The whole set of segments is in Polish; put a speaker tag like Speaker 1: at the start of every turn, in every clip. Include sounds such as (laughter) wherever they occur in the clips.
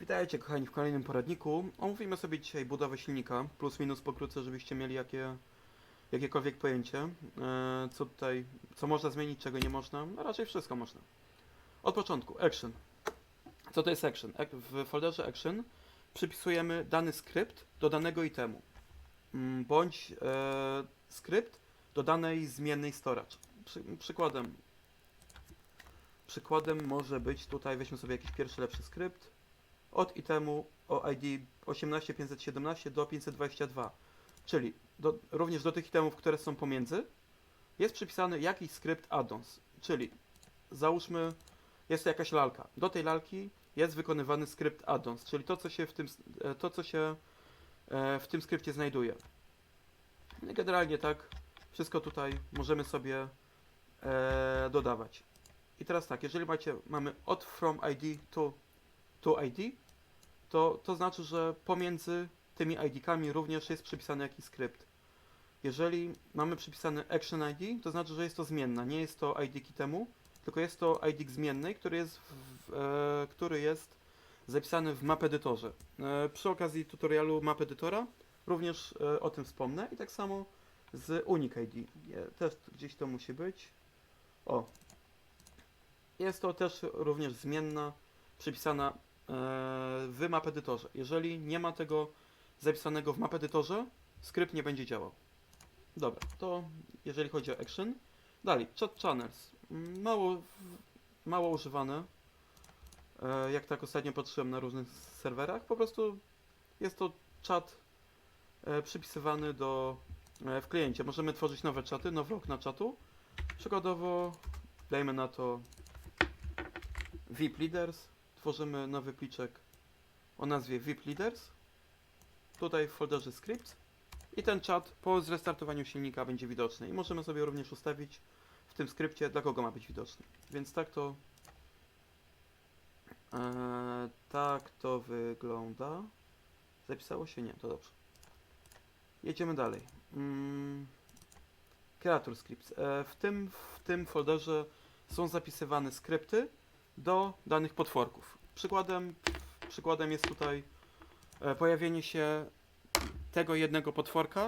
Speaker 1: Witajcie kochani w kolejnym poradniku. Omówimy sobie dzisiaj budowę silnika, plus minus pokrótce, żebyście mieli jakie, jakiekolwiek pojęcie, e, co tutaj, co można zmienić, czego nie można, a raczej wszystko można. Od początku, action. Co to jest action? W folderze action przypisujemy dany skrypt do danego itemu, mm, bądź e, skrypt do danej zmiennej storage. Przy, przykładem, przykładem może być tutaj, weźmy sobie jakiś pierwszy lepszy skrypt, od itemu o ID 18517 do 522. Czyli do, również do tych itemów, które są pomiędzy, jest przypisany jakiś skrypt addons. Czyli załóżmy, jest to jakaś lalka. Do tej lalki jest wykonywany skrypt addons, czyli to, co się w tym, e, to, co się e, w tym skrypcie znajduje. No Generalnie tak, wszystko tutaj możemy sobie e, dodawać. I teraz tak, jeżeli macie, mamy od from ID to to ID, to, to znaczy, że pomiędzy tymi ID-kami również jest przypisany jakiś skrypt. Jeżeli mamy przypisany Action ID, to znaczy, że jest to zmienna. Nie jest to ID temu, tylko jest to ID zmiennej, który jest, w, e, który jest zapisany w map edytorze. E, przy okazji tutorialu map edytora również e, o tym wspomnę i tak samo z Unique ID. Też gdzieś to musi być. O. Jest to też również zmienna, przypisana w map edytorze. Jeżeli nie ma tego zapisanego w map edytorze, skrypt nie będzie działał. Dobra, to jeżeli chodzi o action. Dalej, chat channels. Mało, mało używane. E, jak tak ostatnio patrzyłem na różnych serwerach, po prostu jest to czat e, przypisywany do e, w kliencie. Możemy tworzyć nowe czaty, nowe okna czatu. Przykładowo dajmy na to VIP Leaders. Tworzymy nowy pliczek o nazwie VIP Leaders. Tutaj w folderze scripts. I ten czat po zrestartowaniu silnika będzie widoczny. I możemy sobie również ustawić w tym skrypcie, dla kogo ma być widoczny. Więc tak to e, tak to wygląda. Zapisało się? Nie, to dobrze. Jedziemy dalej. Mm, Creator Scripts. E, w, tym, w tym folderze są zapisywane skrypty do danych potworków. Przykładem, przykładem jest tutaj e, pojawienie się tego jednego potworka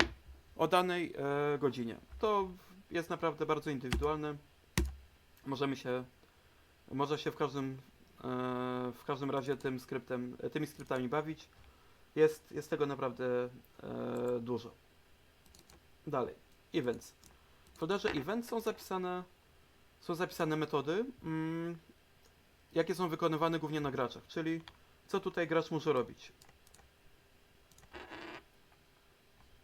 Speaker 1: o danej e, godzinie. To jest naprawdę bardzo indywidualne. Możemy się, może się w każdym, e, w każdym razie tym skryptem, tymi skryptami bawić. Jest, jest tego naprawdę dużo. Dalej, events. W folderze events są zapisane, są zapisane metody, mm, jakie są wykonywane głównie na graczach, czyli co tutaj gracz może robić.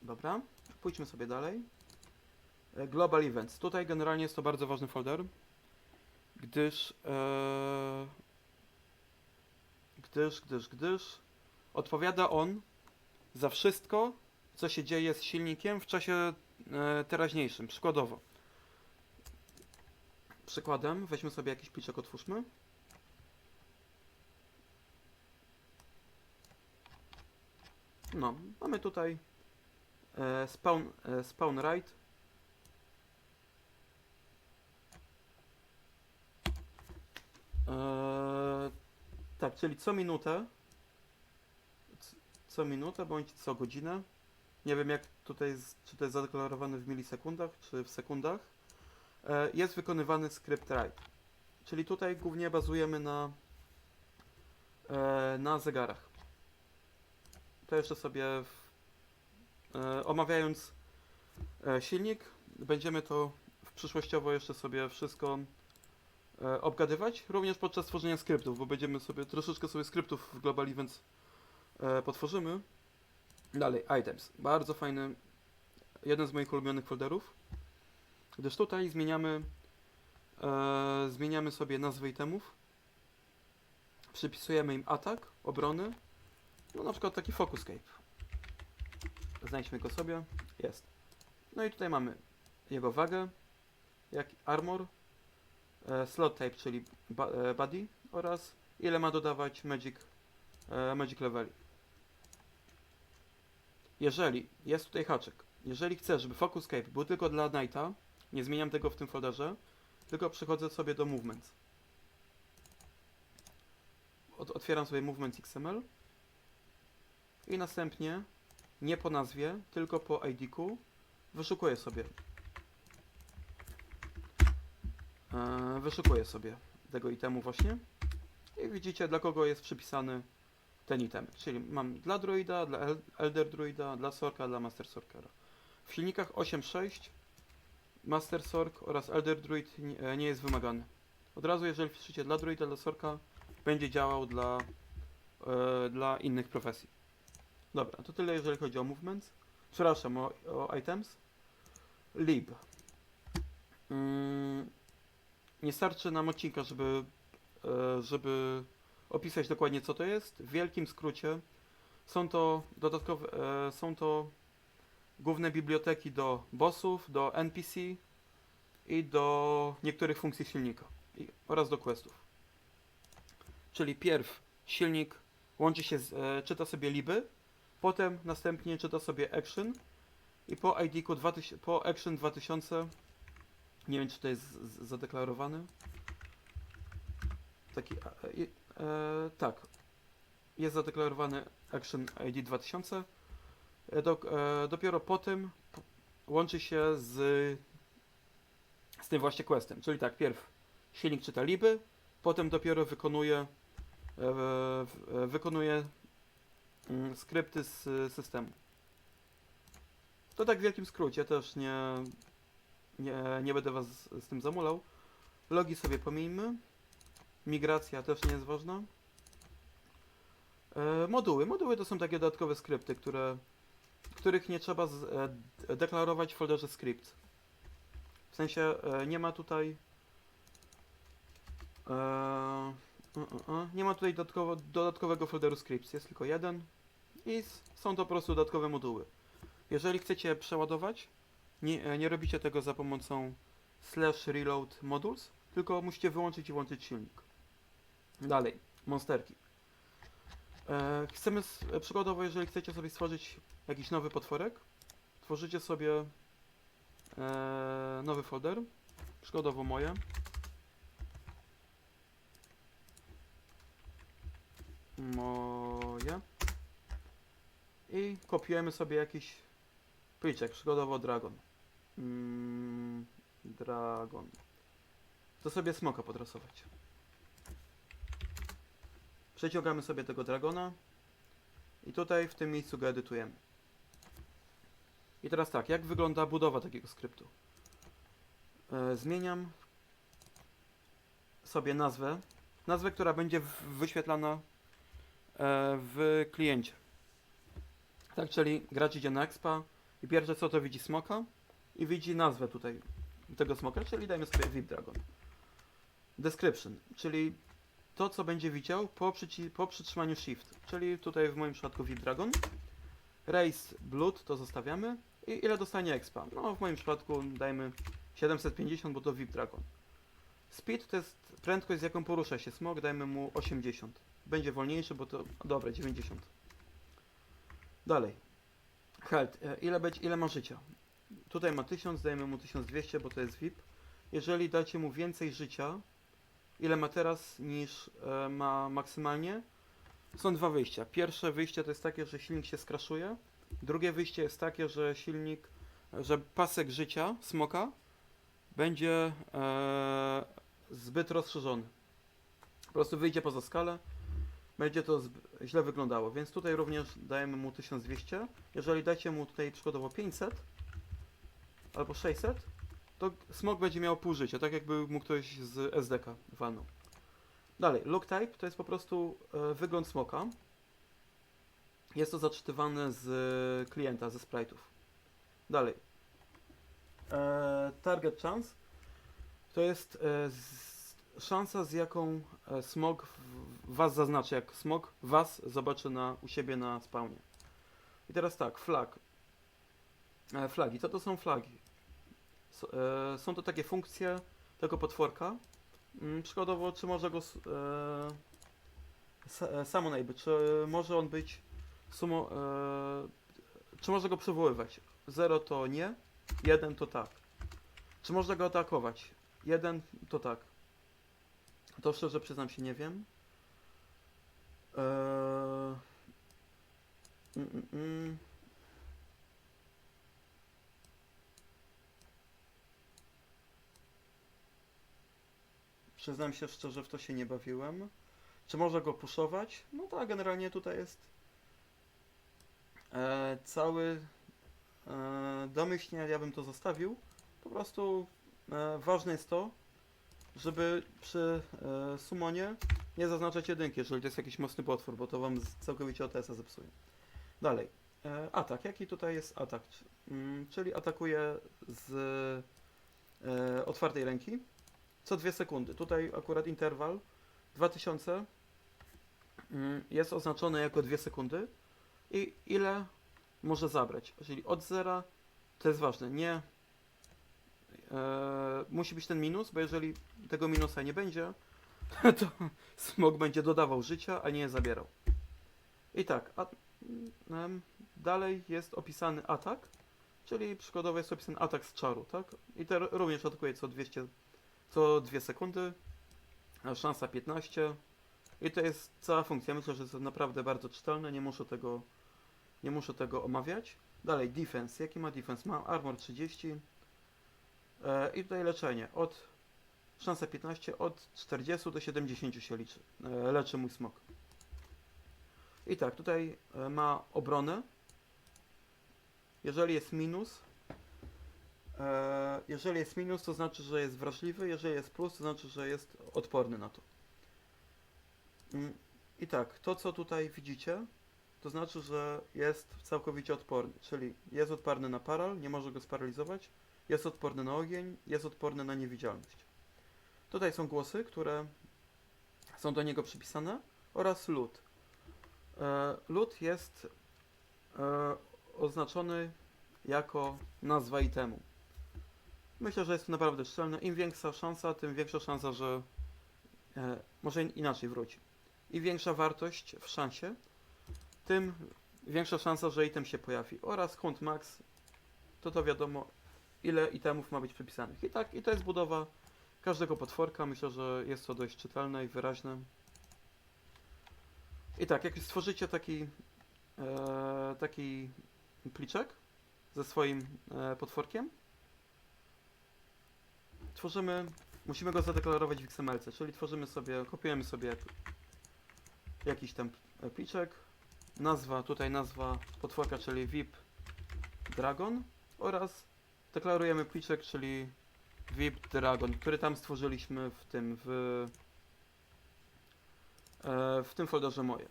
Speaker 1: Dobra, pójdźmy sobie dalej. E, Global Events. Tutaj generalnie jest to bardzo ważny folder, gdyż, e, gdyż, gdyż, gdyż odpowiada on za wszystko, co się dzieje z silnikiem w czasie e, teraźniejszym. Przykładowo. Przykładem, weźmy sobie jakiś pliczek, otwórzmy. No, mamy tutaj e, spawn, e, spawn right. E, tak, czyli co minutę, co minutę bądź co godzinę, nie wiem jak tutaj, czy to jest zadeklarowane w milisekundach, czy w sekundach, e, jest wykonywany skrypt write. Czyli tutaj głównie bazujemy na, e, na zegarach. To jeszcze sobie w, e, omawiając e, silnik, będziemy to w przyszłościowo jeszcze sobie wszystko e, obgadywać, również podczas tworzenia skryptów, bo będziemy sobie troszeczkę sobie skryptów w Global Events e, potworzymy. Dalej, items. Bardzo fajny, jeden z moich ulubionych folderów, gdyż tutaj zmieniamy e, zmieniamy sobie nazwy itemów, przypisujemy im atak, obrony, no na przykład taki Focuscape. Znajdźmy go sobie. Jest. No i tutaj mamy jego wagę, jak armor, e, slot type, czyli e, body oraz ile ma dodawać magic, e, magic leveli. Jeżeli, jest tutaj haczyk, jeżeli chcę, żeby Focuscape był tylko dla Knighta, nie zmieniam tego w tym folderze, tylko przychodzę sobie do Movements. otwieram sobie Movements XML i następnie nie po nazwie, tylko po ID-ku wyszukuję sobie e, wyszukuję sobie tego itemu właśnie i widzicie dla kogo jest przypisany ten item. Czyli mam dla druida, dla El- Elder Druida, dla Sorka, dla Master Sorkera. W silnikach 8.6 Master Sork oraz Elder Druid nie, e, jest wymagany. Od razu jeżeli wpiszecie dla druida, dla Sorka będzie działał dla, e, dla innych profesji. Dobra, to tyle jeżeli chodzi o movements. Przepraszam, o, o items. Lib. Mm, nie starczy nam odcinka, żeby, e, żeby opisać dokładnie co to jest. W wielkim skrócie są to dodatkowe, e, są to główne biblioteki do bossów, do NPC i do niektórych funkcji silnika oraz do questów. Czyli pierw silnik łączy się z, e, czyta sobie liby, potem następnie czyta sobie action i po ID-ku 2000, po action 2000 nie wiem czy to jest z, z, zadeklarowane taki e, e, tak. Jest zadeklarowany action ID 2000 e, do, e, dopiero potem łączy się z z tym właśnie questem. Czyli tak pierw silnik czyta liby potem dopiero wykonuje e, e, wykonuje skrypty z systemu. To tak w wielkim skrócie też nie nie, nie będę was z, z tym zamulał. Logi sobie pomijmy. Migracja też nie jest ważna. E, moduły. Moduły to są takie dodatkowe skrypty, które, których nie trzeba z, e, deklarować w folderze script. W sensie e, nie ma tutaj e, e, e, nie ma tutaj dodatkowo, dodatkowego folderu scripts, jest tylko jeden i są to po prostu dodatkowe moduły. Jeżeli chcecie przeładować, nie, e, nie robicie tego za pomocą slash reload modules, tylko musicie wyłączyć i włączyć silnik. Dalej, monsterki. E, chcemy, e, przykładowo, jeżeli chcecie sobie stworzyć jakiś nowy potworek, tworzycie sobie nowy folder, przykładowo moje. Moje. I kopiujemy sobie jakiś pliczek, przykładowo dragon. Mm, dragon. To sobie smoka podrasować. Przeciągamy sobie tego dragona i tutaj w tym miejscu go edytujemy. I teraz tak, jak wygląda budowa takiego skryptu? E, zmieniam sobie nazwę, nazwę, która będzie wyświetlana e, w kliencie. Tak, czyli gracz idzie na expa i pierwsze co to widzi smoka i widzi nazwę tutaj tego smoka, czyli dajmy sobie VIP Dragon. Description, czyli to, co będzie widział po, przyci- po przytrzymaniu Shift, czyli tutaj w moim przypadku VIP Dragon. Race Blood to zostawiamy i ile dostanie expa? No w moim przypadku dajmy 750, bo to VIP Dragon. Speed to jest prędkość, z jaką porusza się smog, dajmy mu 80. Będzie wolniejszy, bo to, dobra, 90. Dalej. Health, e, ile, będzie, ile ma życia? Tutaj ma 1000, dajmy mu 1200, bo to jest VIP. Jeżeli dacie mu więcej życia, ile ma teraz niż e, ma maksymalnie. Są dwa wyjścia. Pierwsze wyjście to jest takie, że silnik się skraszuje. Drugie wyjście jest takie, że silnik, że pasek życia smoka będzie e, zbyt rozszerzony. Po prostu wyjdzie poza skalę. Będzie to źle wyglądało, więc tutaj również dajemy mu 1200. Jeżeli dacie mu tutaj przykładowo 500 albo 600, to smok będzie miał pół życia, tak jakby mu ktoś z SDK walnął. Dalej, look type to jest po prostu e, wygląd smoka. Jest to zaczytywane z klienta, ze sprite'ów. Dalej. E, target chance to jest e, z, szansa, z jaką e, smog was zaznaczy, jak smog was zobaczy na, u siebie na spawnie. I teraz tak, flag. E, flagi, co to są flagi? E, są to takie funkcje tego potworka. Mm, Przykładowo, czy może go s- sa- summon jakby, czy może on być sumo, czy może go przywoływać? 0 to nie, 1 to tak. Czy można go atakować? 1 to tak. To szczerze przyznam się, nie wiem. Eee... Mm, mm, mm. Przyznam się szczerze, w to się nie bawiłem. Czy można go puszować? No tak, generalnie tutaj jest e, cały e, domyślnie, ja bym to zostawił. Po prostu e, ważne jest to, żeby przy e, sumonie nie zaznaczać jedynki, jeżeli to jest jakiś mocny potwór, bo to wam całkowicie OTS-a zepsuje. Dalej. E, atak. Jaki tutaj jest atak? Mm, czyli atakuje z e, otwartej ręki co dwie sekundy. Tutaj akurat interwał 2000 mm, jest oznaczony jako dwie sekundy i ile może zabrać. Czyli od zera, to jest ważne, nie musi być ten minus, bo jeżeli tego minusa nie będzie, (laughs) to smog będzie dodawał życia, a nie zabierał. I tak, a, dalej jest opisany atak, czyli przykładowo jest opisany atak z czaru, tak? I to również atakuje co 200, co 2 sekundy, szansa 15. I to jest cała funkcja. Myślę, że jest naprawdę bardzo czytelne, nie muszę tego, nie muszę tego omawiać. Dalej, defense. Jaki ma defense? Ma armor 30. E, I tutaj leczenie. Od szansa 15, od 40 do 70 się liczy. E, leczy mój smok. I tak, tutaj e, ma obronę. Jeżeli jest minus, jeżeli jest minus, to znaczy, że jest wrażliwy. Jeżeli jest plus, to znaczy, że jest odporny na to. Mm, I tak, to co tutaj widzicie, to znaczy, że jest całkowicie odporny, czyli jest odporny na paral, nie może go sparalizować, jest odporny na ogień, jest odporny na niewidzialność. Tutaj są głosy, które są do niego przypisane oraz lód. E, lód jest e, oznaczony jako nazwa itemu. Myślę, że jest to naprawdę czytelne. Im większa szansa, tym większa szansa, że e, może in- inaczej wróci. Im większa wartość w szansie, tym większa szansa, że item się pojawi. Oraz hunt max, to to wiadomo, ile itemów ma być przypisanych. I tak, i to jest budowa każdego potworka. Myślę, że jest to dość czytelne i wyraźne. I tak, jak stworzycie taki, e, taki pliczek ze swoim e, potworkiem, tworzymy, musimy go zadeklarować w XML, czyli tworzymy sobie, kopiujemy sobie jakiś e, pliczek, nazwa, tutaj nazwa potworka, czyli VIP Dragon oraz deklarujemy pliczek, czyli VIP Dragon, który tam stworzyliśmy w tym, w, e, w tym folderze moje.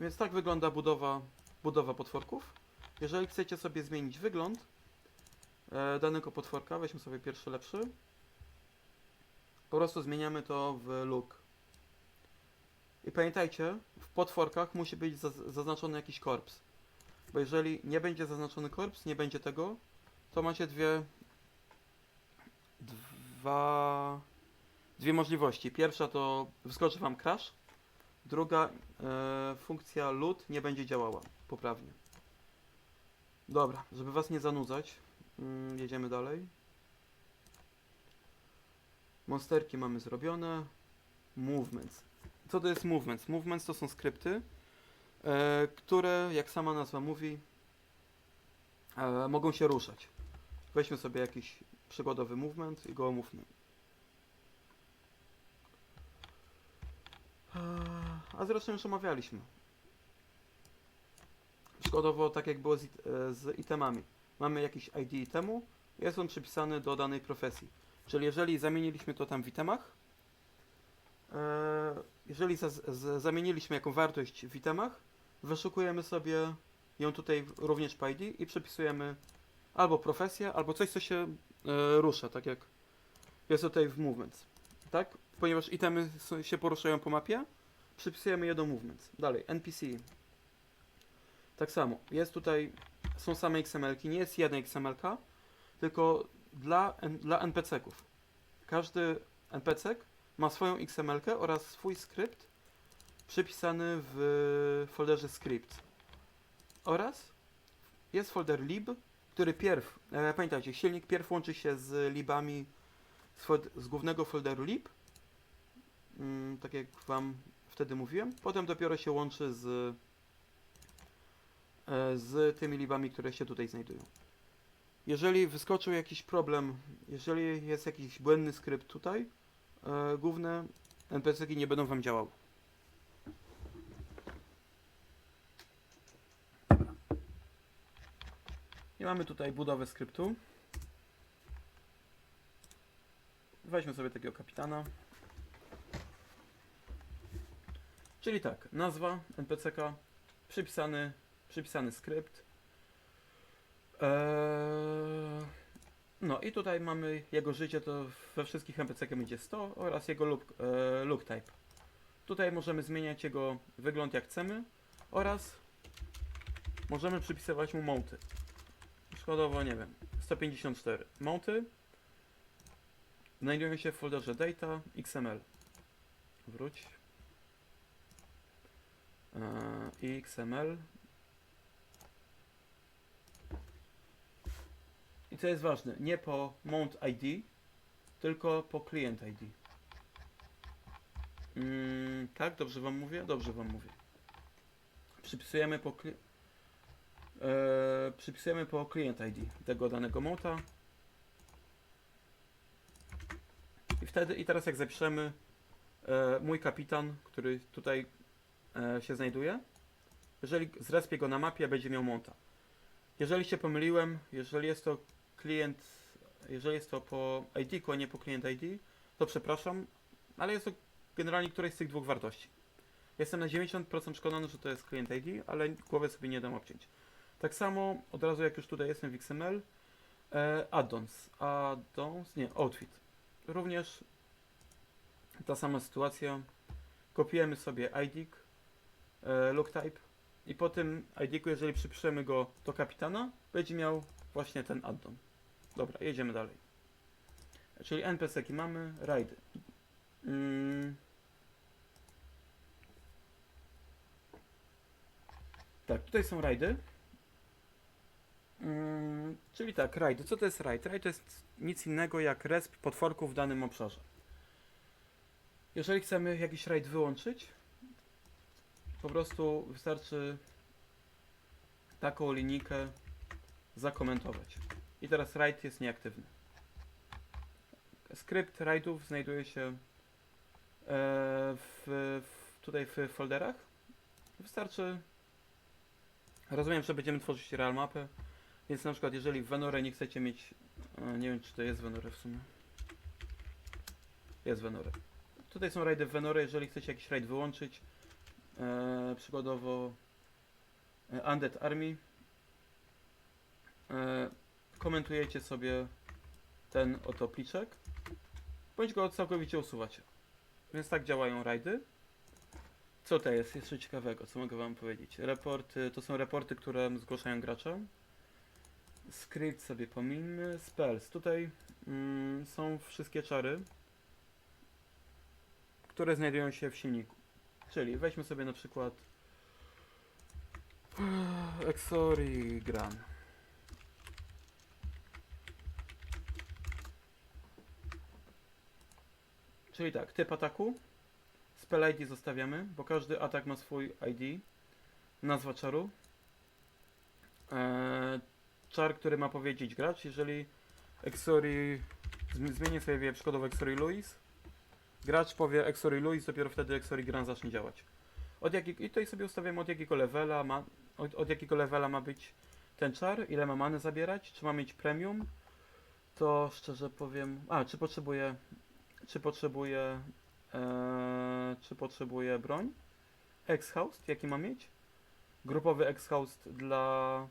Speaker 1: Więc tak wygląda budowa, budowa potworków. Jeżeli chcecie sobie zmienić wygląd e, danego potworka, weźmy sobie pierwszy lepszy, po prostu zmieniamy to w look. I pamiętajcie, w potworkach musi być zaz- zaznaczony jakiś korps. Bo jeżeli nie będzie zaznaczony korps, nie będzie tego, to macie dwie. Dwa. Dwie możliwości. Pierwsza to wskoczy wam crash. Druga e, funkcja loot nie będzie działała poprawnie. Dobra, żeby was nie zanudzać, mm, jedziemy dalej. Monsterki mamy zrobione. Movements. Co to jest movements? Movements to są skrypty, e, które, jak sama nazwa mówi, e, mogą się ruszać. Weźmy sobie jakiś przykładowy movement i go omówmy. A zresztą już omawialiśmy. Przykładowo tak jak było z, e, z itemami. Mamy jakiś ID itemu, jest on przypisany do danej profesji. Czyli jeżeli zamieniliśmy to tam w itemach, e, jeżeli zamieniliśmy jaką wartość w itemach, wyszukujemy sobie ją tutaj również po ID i przypisujemy albo profesję, albo coś, co się e, rusza, tak jak jest tutaj w movements. Tak? Ponieważ itemy się poruszają po mapie, przypisujemy je do movements. Dalej, NPC. Tak samo. Jest tutaj, są same XML-ki, nie jest jedna XML-ka, tylko dla, dla NPC-ków. Każdy NPC ma swoją XML-kę oraz swój skrypt przypisany w folderze script. Oraz jest folder lib, który pierw, e, pamiętajcie, silnik pierw łączy się z libami z, z głównego folderu lib, mm, tak jak wam wtedy mówiłem, potem dopiero się łączy z e, z tymi libami, które się tutaj znajdują. Jeżeli wyskoczył jakiś problem, jeżeli jest jakiś błędny skrypt tutaj, e, główne NPC-ki nie będą Wam działały. Dobra. I mamy tutaj budowę skryptu. Weźmy sobie takiego kapitana. Czyli tak, nazwa NPCK, przypisany, przypisany skrypt. Eee, no i tutaj mamy jego życie, to we wszystkich NPCK będzie 100 oraz jego look, e, look type. Tutaj możemy zmieniać jego wygląd jak chcemy oraz możemy przypisywać mu mounty. Przykładowo, nie wiem, 154 mounty znajdują się w folderze data xml. Wróć. Eee, XML. I co jest ważne, nie po mount ID, tylko po client ID. Mm, tak, dobrze wam mówię? Dobrze wam mówię. Przypisujemy po eee, przypisujemy po client ID tego danego mounta. I wtedy, i teraz jak zapiszemy e, mój kapitan, który tutaj e, się znajduje, jeżeli zrespię go na mapie, będzie miał monta. Jeżeli się pomyliłem, jeżeli jest to klient, jeżeli jest to po ID, a nie po client ID, to przepraszam, ale jest to generalnie któraś z tych dwóch wartości. Jestem na 90% przekonany, że to jest client ID, ale głowę sobie nie dam obciąć. Tak samo, od razu jak już tutaj jestem w XML, e, add-ons, add-ons, nie, outfit. Również ta sama sytuacja. Kopiujemy sobie ID, e, look type i po tym ID, jeżeli przypiszemy go do kapitana, będzie miał właśnie ten addon. Dobra, jedziemy dalej. Czyli NPC-ki mamy, rajdy. Mm. Tak, tutaj są rajdy. Mm, czyli tak, rajdy. Co to jest rajd? Rajd to jest nic innego jak resp potworków w danym obszarze. Jeżeli chcemy jakiś raid wyłączyć, po prostu wystarczy taką linijkę zakomentować. I teraz raid jest nieaktywny. Skrypt raidów znajduje się e, w, w, tutaj w folderach. Wystarczy. Rozumiem, że będziemy tworzyć real mapę, więc na przykład jeżeli w Venore nie chcecie mieć, e, nie wiem czy to jest Venore w sumie. Jest Venore. Tutaj są rajdy w Venore, jeżeli chcecie jakiś raid wyłączyć, e, przykładowo e, Undead Army, e, komentujecie sobie ten oto pliczek, bądź go całkowicie usuwacie. Więc tak działają rajdy. Co to jest jeszcze ciekawego, co mogę wam powiedzieć? Raporty, to są raporty, które zgłaszają gracze. Script sobie pomińmy. Spells. Tutaj mm, są wszystkie czary, które znajdują się w silniku. Czyli weźmy sobie na przykład Exorigran. Czyli tak, typ ataku. Spell ID zostawiamy, bo każdy atak ma swój ID. Nazwa czaru. Eee, czar, który ma powiedzieć gracz, jeżeli Exori zmi- zmienię sobie przykładowo Exori Louis, gracz powie Exori Louis, dopiero wtedy Exori Gran zacznie działać. Od jakiego, I tutaj sobie ustawiamy od jakiego levela ma, od, od jakiego levela ma być ten czar, ile ma many zabierać, czy ma mieć premium, to szczerze powiem, a czy potrzebuje, czy potrzebuje, e, czy potrzebuje broń, Exhaust, jaki ma mieć, grupowy Exhaust dla,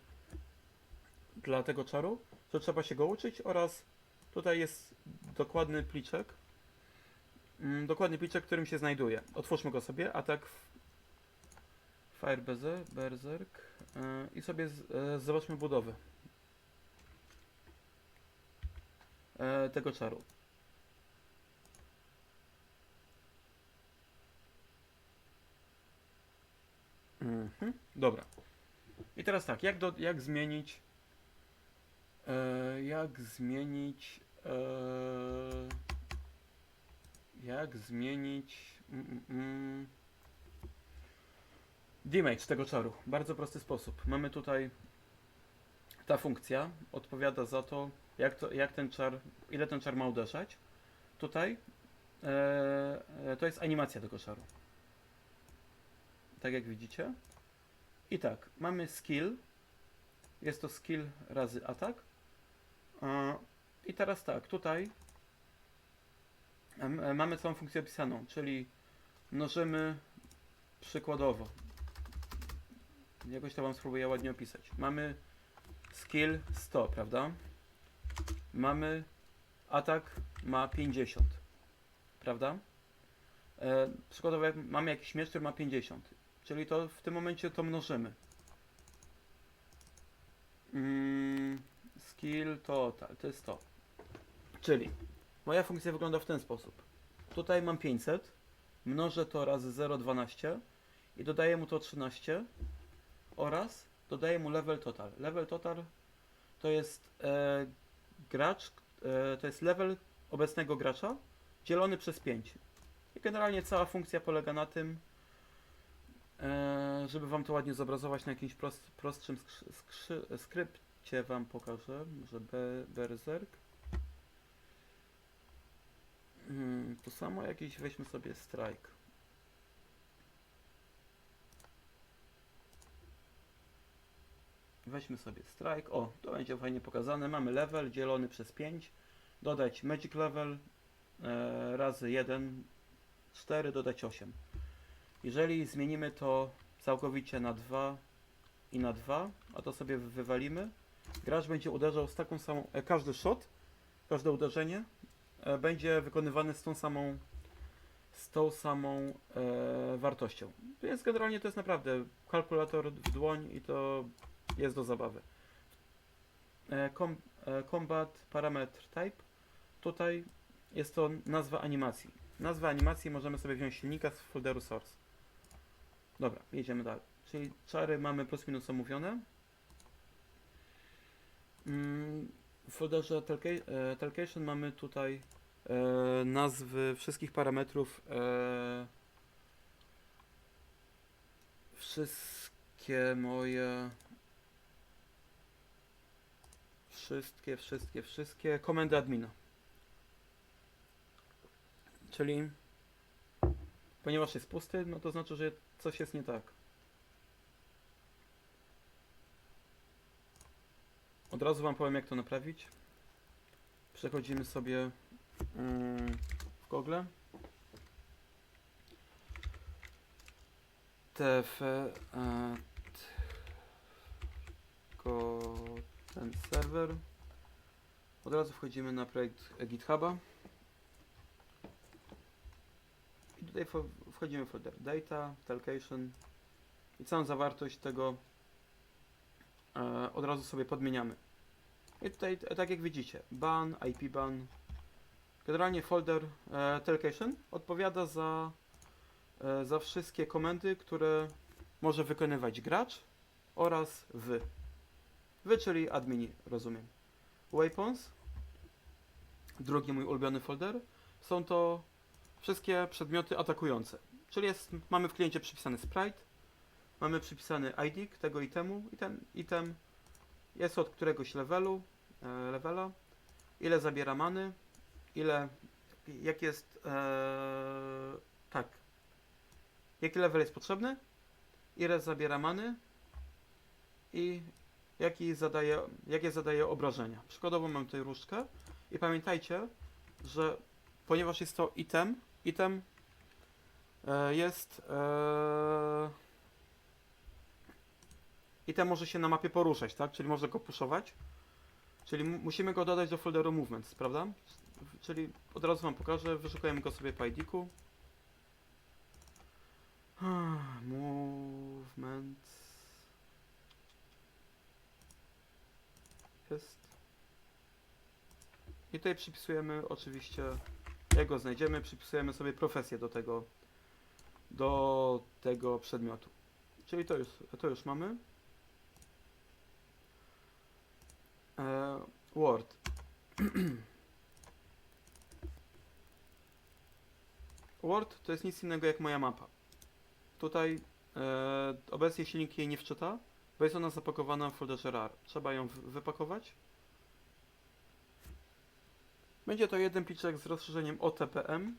Speaker 1: dla tego czaru, to trzeba się go uczyć oraz tutaj jest dokładny pliczek, Mm, dokładnie pliczek, w którym się znajduje. Otwórzmy go sobie, atak Fire Berserk, Berserk i sobie yy, zobaczmy budowę yy, tego czaru. Mhm, dobra. I teraz tak, jak, do, jak zmienić yy, jak zmienić yy, jak zmienić. Mm, mm, mm. Damage tego czaru. Bardzo prosty sposób. Mamy tutaj ta funkcja odpowiada za to, jak, to, jak ten czar, ile ten czar ma uderzać. Tutaj e, e, to jest animacja tego czaru. Tak jak widzicie. I tak, mamy skill. Jest to skill razy atak. I teraz tak, tutaj e, mamy całą funkcję opisaną, czyli mnożymy przykładowo. Jakoś to Wam spróbuję ładnie opisać. Mamy skill 100, prawda? Mamy atak ma 50, prawda? E, przykładowo jak mamy jakiś miecz, który ma 50, czyli to w tym momencie to mnożymy. Mm, skill total, to jest to. Czyli moja funkcja wygląda w ten sposób. Tutaj mam 500, mnożę to razy 0,12 i dodaję mu to 13 oraz dodaję mu level total. Level total to jest e, gracz, e, to jest level obecnego gracza dzielony przez 5. I generalnie cała funkcja polega na tym, e, żeby Wam to ładnie zobrazować na jakimś prost, prostszym skrzy, skrzy, skrypcie Wam pokażę, może be, Berserk. Hmm, to samo jakiś weźmy sobie strike. Weźmy sobie strike. O, to będzie fajnie pokazane. Mamy level dzielony przez 5. Dodać magic level e, razy 1, 4, dodać 8. Jeżeli zmienimy to całkowicie na 2 i na 2, a to sobie wywalimy, gracz będzie uderzał z taką samą. E, każdy shot, każde uderzenie e, będzie wykonywane z tą samą z tą samą e, wartością. Więc generalnie to jest naprawdę kalkulator w dłoń i to jest do zabawy. E, com, e, combat parametr type. Tutaj jest to nazwa animacji. Nazwę animacji możemy sobie wziąć silnika z folderu source. Dobra, jedziemy dalej. Czyli czary mamy plus minus omówione. Mm, W folderze telca- e, mamy tutaj e, nazwy wszystkich parametrów. E, wszystkie moje wszystkie, wszystkie, wszystkie komendy admina. Czyli ponieważ jest pusty, no to znaczy, że coś jest nie tak. Od razu Wam powiem, jak to naprawić. Przechodzimy sobie mm, w Google. TF e, ten serwer. Od razu wchodzimy na projekt GitHuba. I tutaj wcho- wchodzimy w folder Data, Talcation i całą zawartość tego e, od razu sobie podmieniamy. I tutaj, tak jak widzicie, ban, IP ban. Generalnie folder e, odpowiada za, e, za wszystkie komendy, które może wykonywać gracz oraz wy. Wy, czyli admini, rozumiem. Weapons, drugi mój ulubiony folder, są to wszystkie przedmioty atakujące. Czyli jest, mamy w kliencie przypisany sprite, mamy przypisany ID tego itemu i ten item jest od któregoś levelu, e, levela, ile zabiera many, ile, jak jest, e, tak, jaki level jest potrzebny, ile zabiera many? I jaki zadaje, jakie zadaje obrażenia. Przykładowo mam tutaj różdżkę. I pamiętajcie, że ponieważ jest to item, item e, jest e, item może się na mapie poruszać, tak? Czyli można go puszować. Czyli mu- musimy go dodać do folderu movements, prawda? Czyli od razu wam pokażę, wyszukujemy go sobie po ID-ku. Movements. Jest. I tutaj przypisujemy oczywiście, jak go znajdziemy, przypisujemy sobie profesję do tego, do tego przedmiotu. Czyli to już, to już mamy. E, Word. (clears throat) Word to jest nic innego jak moja mapa. Tutaj E, obecnie silnik jej nie wczyta, bo jest ona zapakowana w folderze RAR. Trzeba ją wy- wypakować. Będzie to jeden pliczek z rozszerzeniem OTBM.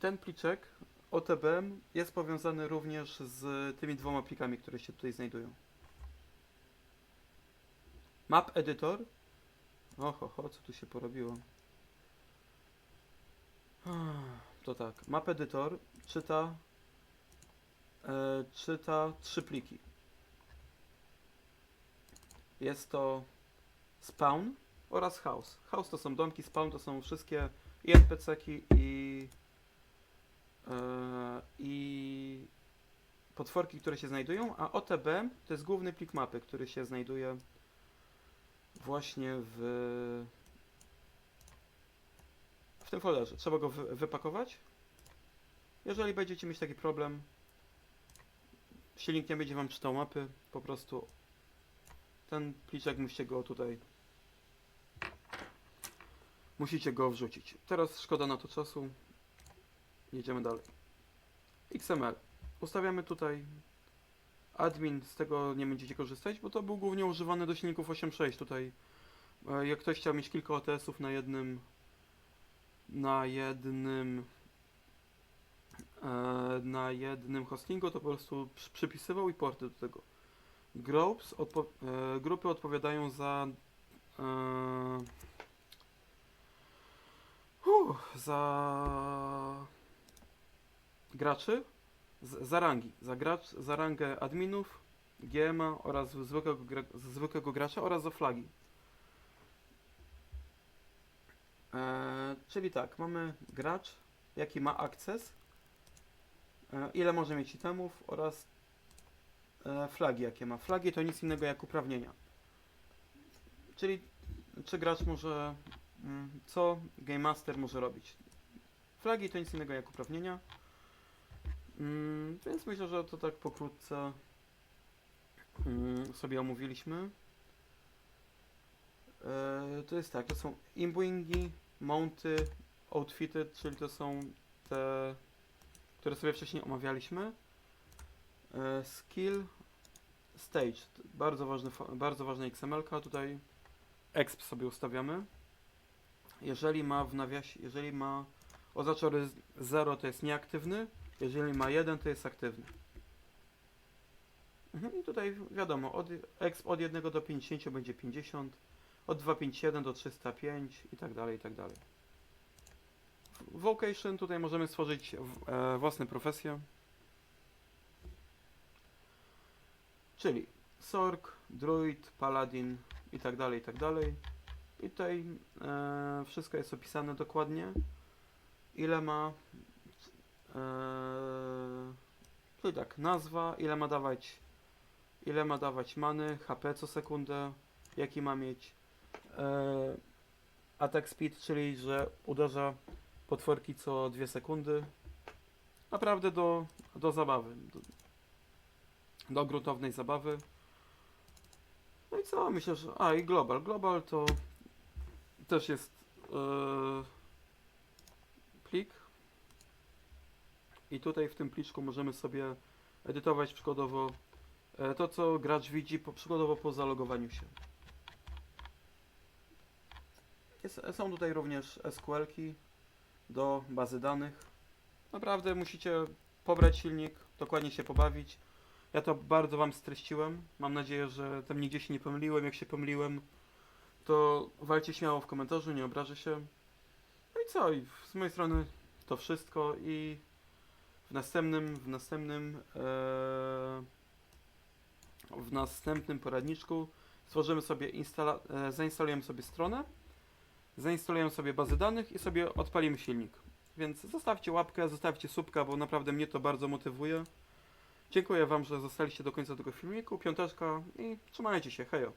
Speaker 1: Ten pliczek OTBM jest powiązany również z tymi dwoma plikami, które się tutaj znajdują. Map Editor. Oho, ho, co tu się porobiło? To tak, Map Editor czyta e, czyta trzy pliki. Jest to spawn oraz house. House to są domki, spawn to są wszystkie i NPC-ki i e, i potworki, które się znajdują, a OTB to jest główny plik mapy, który się znajduje właśnie w w tym folderze. Trzeba go wy, wypakować. Jeżeli będziecie mieć taki problem, silnik nie będzie wam czytał mapy, po prostu ten pliczek musicie go tutaj musicie go wrzucić. Teraz szkoda na to czasu. Jedziemy dalej. XML. Ustawiamy tutaj admin, z tego nie będziecie korzystać, bo to był głównie używany do silników 8.6. Tutaj e, jak ktoś chciał mieć kilka OTS-ów na jednym na jednym e, na jednym hostingu, to po prostu przy- przypisywał i porty do tego. Groups odpo e, grupy odpowiadają za uh, za graczy, za rangi, za gracz, za rangę adminów, GMA oraz zwykłego, zwykłego gracza oraz za flagi. E, czyli tak, mamy gracz, jaki ma akces, e, ile może mieć itemów oraz e, flagi jakie ma. Flagi to nic innego jak uprawnienia. Czyli czy gracz może, mm, co Game Master może robić. Flagi to nic innego jak uprawnienia. Mm, więc myślę, że to tak pokrótce mm, sobie omówiliśmy. E, to jest tak, to są imbuingi, mounty, outfity, czyli to są te, które sobie wcześniej omawialiśmy. E, skill, stage, bardzo ważny, bardzo ważna XML-ka, tutaj exp sobie ustawiamy. Jeżeli ma w nawiasie, jeżeli ma oznaczory 0 to jest nieaktywny, jeżeli ma 1 to jest aktywny. Mhm, I tutaj wiadomo, od, exp od 1 do 50 będzie 50, od 257 do 305 i tak dalej, i tak dalej. W Vocation tutaj możemy stworzyć w, e, własne profesje. Czyli Sork, Druid, Paladin i tak dalej, i tak dalej. I tutaj e, wszystko jest opisane dokładnie. Ile ma czyli tak, nazwa, ile ma dawać ile ma dawać many, HP co sekundę, jaki ma mieć e, attack speed, czyli że uderza potworki co 2 sekundy. Naprawdę do, do zabawy. Do, do gruntownej zabawy. No i co? Myślę, że. A i global. Global to też jest e, plik. I tutaj w tym pliczku możemy sobie edytować przykładowo e, to, co gracz widzi po, przykładowo po zalogowaniu się. Jest, są tutaj również SQL-ki do bazy danych. Naprawdę musicie pobrać silnik, dokładnie się pobawić. Ja to bardzo Wam streściłem. Mam nadzieję, że tam nigdzie się nie pomyliłem. Jak się pomyliłem, to walcie śmiało w komentarzu, nie obrażę się. No i co? I z mojej strony to wszystko i następnym, w następnym, eee, w następnym poradniczku stworzymy sobie, instala- e, zainstalujemy sobie stronę, zainstalujemy sobie bazę danych i sobie odpalimy silnik. Więc zostawcie łapkę, zostawcie subka, bo naprawdę mnie to bardzo motywuje. Dziękuję Wam, że zostaliście do końca tego filmiku. Piąteczka i trzymajcie się. Hejo.